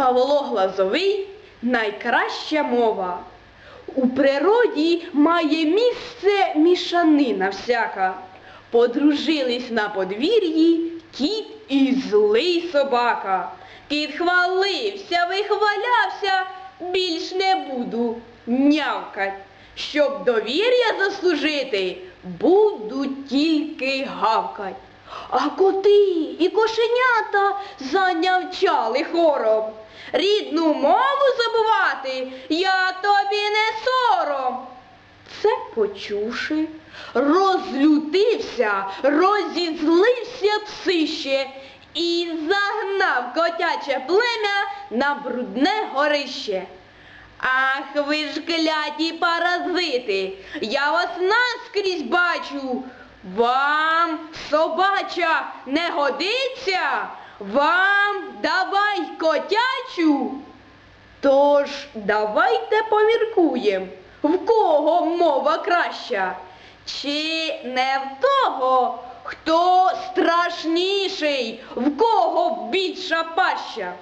Павло Глазовий найкраща мова. У природі має місце мішанина всяка. Подружились на подвір'ї кіт і злий собака. Кіт хвалився, вихвалявся, більш не буду нявкать. Щоб довір'я заслужити, буду тільки гавкать. А коти і кошенята занявчали хором. Рідну мову забувати, я тобі не сором. Це почувши, розлютився, розізлився псище і загнав котяче плем'я на брудне горище. Ах, ви ж кляті паразити, я вас наскрізь бачу. Вам, собача, не годиться, вам давай котячу. Тож давайте поміркуєм, в кого мова краща, чи не в того, хто страшніший, в кого більша паща.